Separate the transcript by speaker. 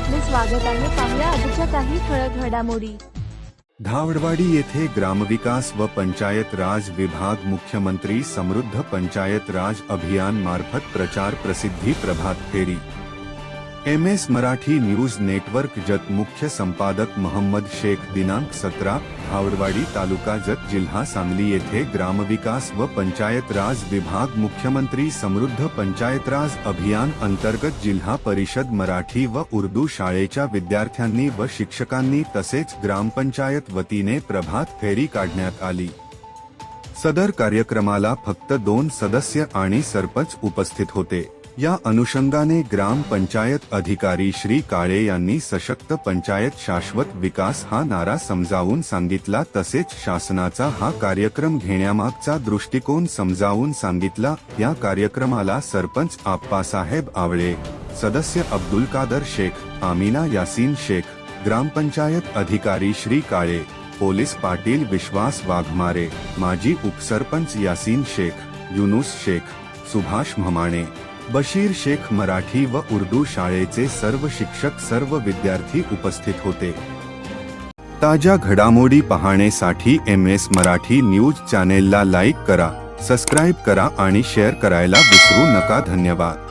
Speaker 1: आपले स्वागत आहे. पाहूया आजच्या काही ठळक घडामोडी.
Speaker 2: धावडवाडी येथे ग्रामविकास व पंचायत राज विभाग मुख्यमंत्री समृद्ध पंचायत राज अभियान मार्फत प्रचार प्रसिद्धी प्रभात फेरी. M S Marathi news network Jat मुख्य संपादक मोहम्मद शेख दिनांक सतरा धावडवाडी तालुका जत जिल्हा सांगली येथे ग्रामविकास व पंचायत राज विभाग मुख्यमंत्री समृद्ध पंचायत राज अभियान अंतर्गत जिल्हा परिषद मराठी व उर्दू शाळेच्या विद्यार्थ्यांनी व शिक्षकांनी तसेच ग्रामपंचायत वतीने प्रभात फेरी काढण्यात आली. सदर कार्यक्रमाला फक्त दोन सदस्य आणि सरपंच उपस्थित होते. या अनुषंगाने ग्रामपंचायत अधिकारी श्री काळे यांनी सशक्त पंचायत शाश्वत विकास हा नारा समजावून सांगितला तसेच शासनाचा हा कार्यक्रम घेण्यामागचा दृष्टिकोन समजावून सांगितला. या कार्यक्रमाला सरपंच आप्पासाहेब आवळे सदस्य अब्दुल कादर शेख आमिना यासीन शेख ग्रामपंचायत अधिकारी श्री काळे पोलीस पाटील विश्वास वाघमारे माजी उपसरपंच यासीन शेख युनुस शेख सुभाष म्हमाणे बशीर शेख मराठी व उर्दू शाळेचे सर्व शिक्षक सर्व विद्यार्थी उपस्थित होते. ताज्या घडामोडी पाहण्यासाठी एम एस मराठी न्यूज चॅनेलला लाईक करा सबस्क्राईब करा आणि शेअर करायला विसरू नका. धन्यवाद.